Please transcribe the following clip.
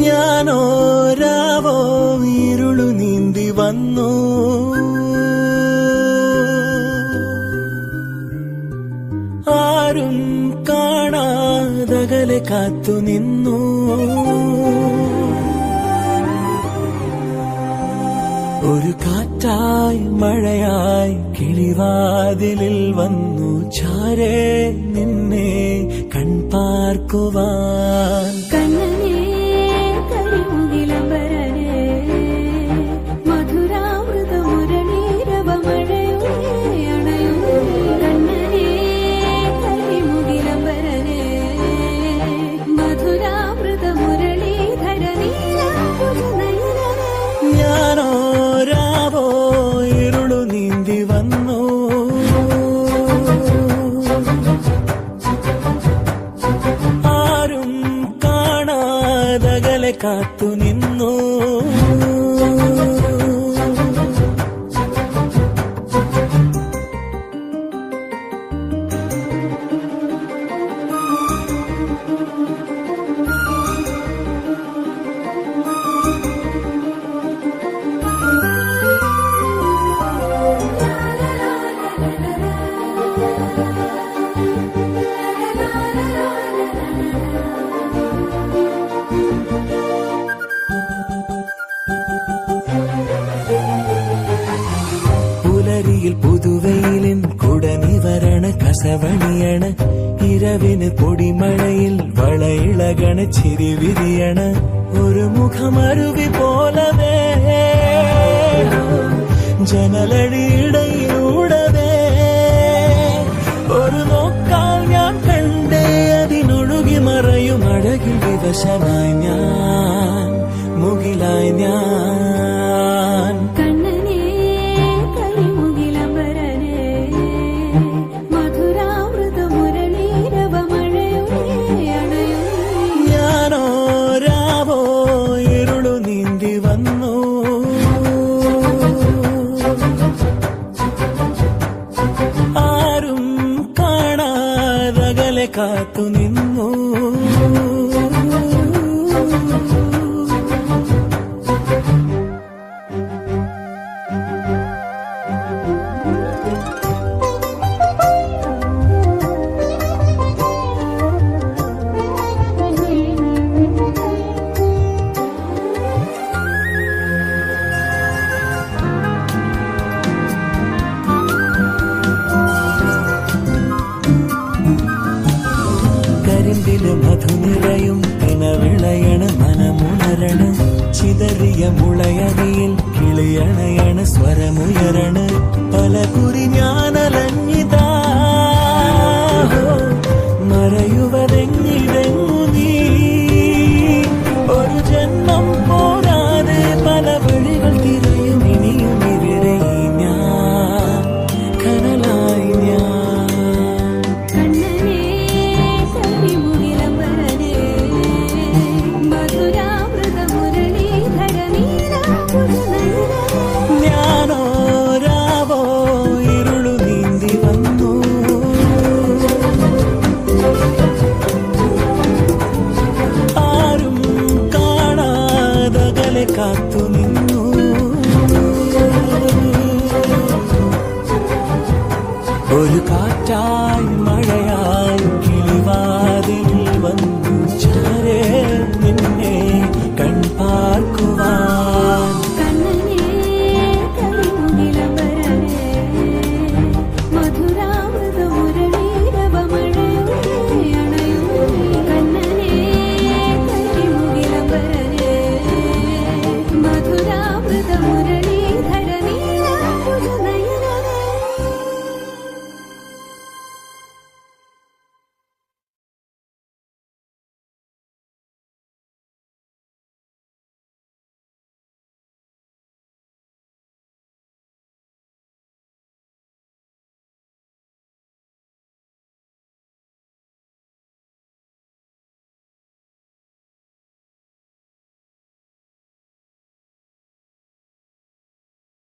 ഞാനോ രാവോ ഇരുളു നീന്തി വന്നു. ആരും കാണാതകലെ കാത്തു നിന്നു. ഒരു കാറ്റായി മഴയായി കിളിവാതിലിൽ വന്നു. ചാരേ നിന്നെ കൺപാർക്കുവാൻ കാണാതകലെ കാത്തു കസവണിയണ് ഇരവിന് പൊടിമഴയിൽ വളയിളകണ ചിരിവിരിയണ് ഒരു മുഖമരുവി പോലവേ. ജനലടിയിടയിലൂടവേ. ഒരു നോക്കാൽ ഞാൻ കണ്ടേ അതിനൊഴുകി മറയും അഴകിൽ വിവശനായി ഞാൻ മുകിലായി ഞാൻ. കാണാതകലെ கிளியணு சிதறிய முளையடியில் கிளியணையணு ஸ்வரமுயரணு பல குறி ஞானலஞ்சிதா. மறையுவதெங்கிதே ഒരു കാറ്റായി മഴയായി